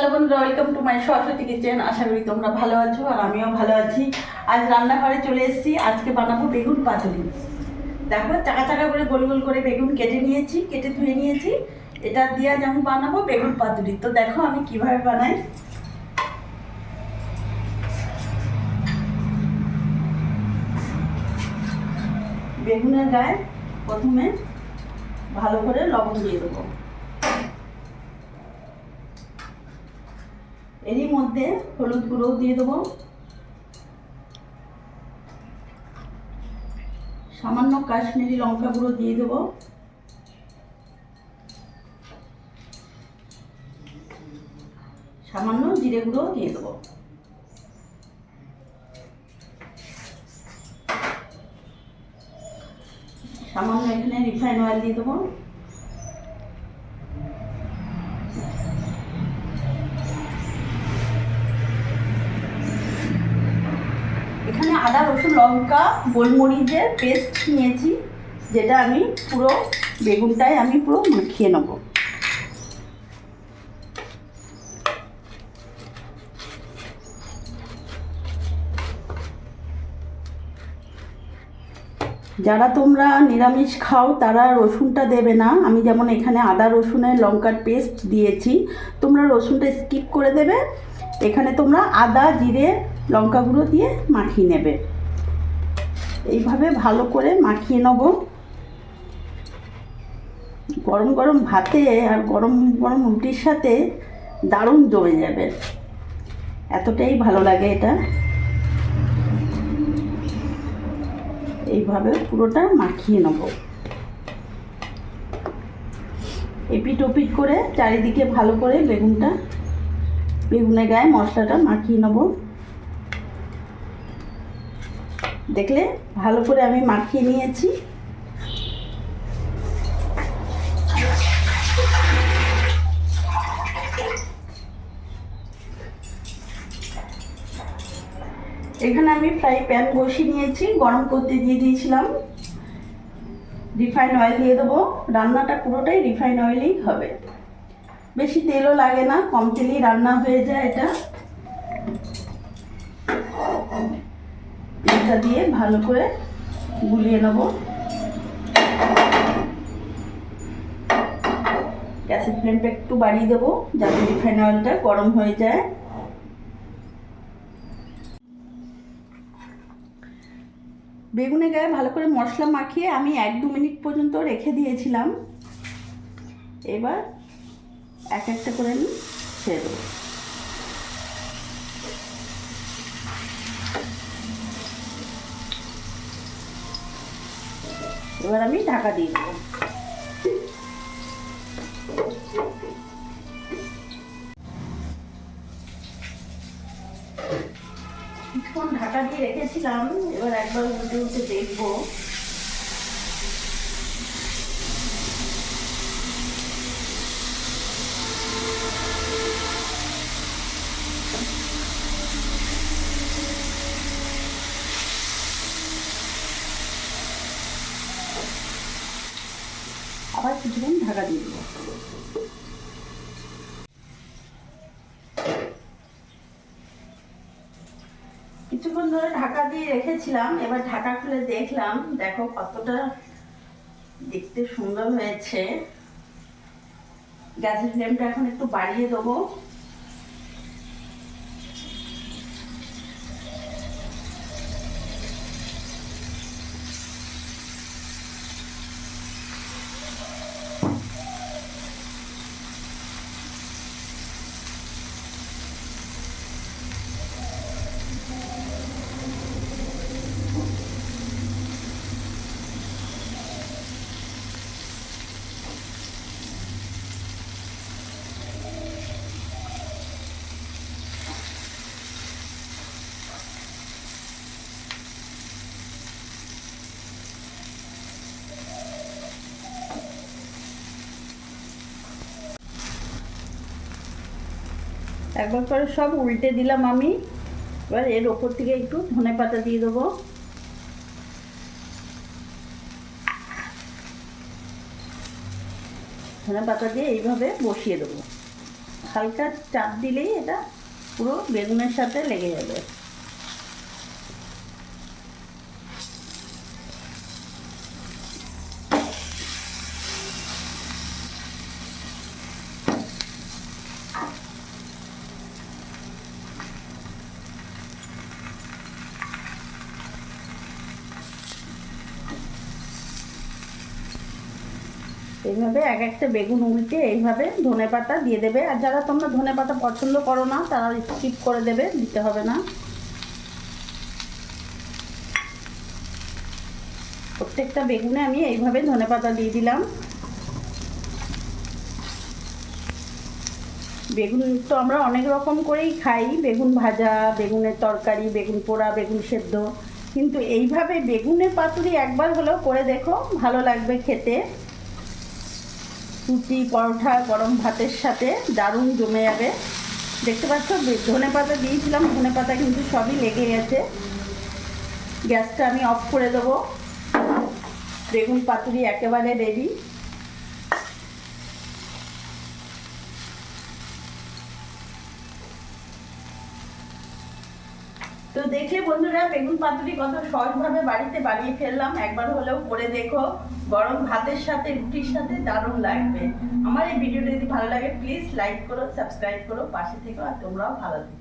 Hello বন্ধুরা welcome to my Saraswati kitchen আশা করি তোমরা ভালো আছো আর আমিও ভালো আছি। আজ রান্নাঘরে চলে এসেছি। আজকে বানাবো বেগুন পাতুরি। দেখো, চাকা চাকা করে গোল গোল করে বেগুন কেটে নিয়েছি, কেটে ধুয়ে নিয়েছি। এটা দিয়ে আজ আমি বানাবো বেগুন পাতুরি। তো দেখো আমি কীভাবে বানাই। বেগুনের গায়ে প্রথমে ভালো করে লবণ দিয়ে দেবো। এরই মধ্যে হলুদ গুঁড়ো দিয়ে দেবো। সামান্য কাশ্মীরি লঙ্কা গুঁড়ো দিয়ে দেবো। সামান্য জিরে গুঁড়ো দিয়ে দেবো। সামান্য এখানে রিফাইন অয়েল দিয়ে দেবো এখানে আদা, রসুন, লঙ্কা, গোলমরিচের পেস্ট নিয়েছি, যেটা আমি পুরো বেগুনটায় আমি পুরো মাখিয়ে নেব। যারা তোমরা নিরামিষ খাও, তারা রসুনটা দেবে না। আমি যেমন এখানে আদা, রসুনের লঙ্কার পেস্ট দিয়েছি, তোমরা রসুনটা স্কিপ করে দেবে। এখানে তোমরা আদা, জিরে লঙ্কা গুঁড়ো দিয়ে মাখিয়ে নেবে। এইভাবে ভালো করে মাখিয়ে নেব। গরম গরম ভাতে আর গরম গরম রুটির সাথে দারুণ জমে যাবে। এতটাই ভালো লাগে এটা। এইভাবে পুরোটা মাখিয়ে নেব। এপিট ওপিট করে চারিদিকে ভালো করে বেগুনটা, বেগুনের গায়ে মশলাটা মাখিয়ে নেব। দেখলে ভালো করে আমি মাখিয়ে নিয়েছি। এখানে আমি ফ্রাই প্যান বসিয়ে নিয়েছি, গরম করতে দিয়ে দিয়েছিলাম। রিফাইন অয়েল দিয়ে দেবো। রান্নাটা পুরোটাই রিফাইন অয়েলেই হবে। বেশি তেলও লাগে না, কম তেলেই রান্না হয়ে যায় এটা। তেলটা দিয়ে ভালো করে গুলিয়ে নেব। গ্যাসের ফ্লেমটা একটু বাড়িয়ে দেবো, যাতে রিফাইন অয়েলটা গরম হয়ে যায়। বেগুনে গায়ে ভালো করে মশলা মাখিয়ে আমি এক দু মিনিট পর্যন্ত রেখে দিয়েছিলাম। এবার এক একটা করে আমি ছেড়ে দেবো। এবার আমি ঢাকা দিয়ে দেবো। কিছুক্ষণ ঢাকা দিয়ে রেখেছিলাম এবার একবার উল্টে উল্টে দেখব। আবার কিছুক্ষণ ঢাকা দিয়ে দেবো। কিছুক্ষণ ধরে ঢাকা দিয়ে রেখেছিলাম, এবার ঢাকা খুলে দেখলাম, দেখো কতটা দেখতে সুন্দর হয়েছে। গ্যাসের ফ্লেমটা এখন একটু বাড়িয়ে দেবো। একবার করে সব উল্টে দিলাম আমি। এবার এর ওপর থেকে একটু ধনে পাতা দিয়ে দেবো। ধনে পাতা দিয়ে এইভাবে বসিয়ে দেবো। হালকা চাপ দিলেই এটা পুরো বেগুনের সাথে লেগে যাবে। এইভাবে এক একটা বেগুন উল্টে এইভাবে ধনে পাতা দিয়ে দেবে। আর যারা তোমরা ধনে পাতা পছন্দ করো না, তারা স্কিপ করে দেবে, দিতে হবে না। প্রত্যেকটা বেগুনে আমি এইভাবে ধনে পাতা দিয়ে দিলাম। বেগুন তো আমরা অনেক রকম করেই খাই। বেগুন ভাজা, বেগুনের তরকারি, বেগুন পোড়া, বেগুন সেদ্ধ। কিন্তু এইভাবে বেগুনের পাতুরি একবার হলেও করে দেখো, ভালো লাগবে খেতে। রুটি পরোঠা গরম ভাতের সাথে দারুণ জমে যাবে। দেখতে পাচ্ছ ধনে পাতা দিয়েছিলাম, ধনে পাতা কিন্তু সবই লেগে গেছে। গ্যাসটা আমি অফ করে দেবো। বেগুন পাতুরি একেবারে রেডি দেখে বন্ধুরা বেগুন পাতুরি কত সহজভাবে বাড়িতে বানিয়ে ফেললাম। একবার হলেও করে দেখো। গরম ভাতের সাথে, রুটির সাথে দারুণ লাগবে। আমার এই ভিডিওটা যদি ভালো লাগে প্লিজ লাইক করো সাবস্ক্রাইব করো, পাশে থেকো, আর তোমরাও ভালো থেকো।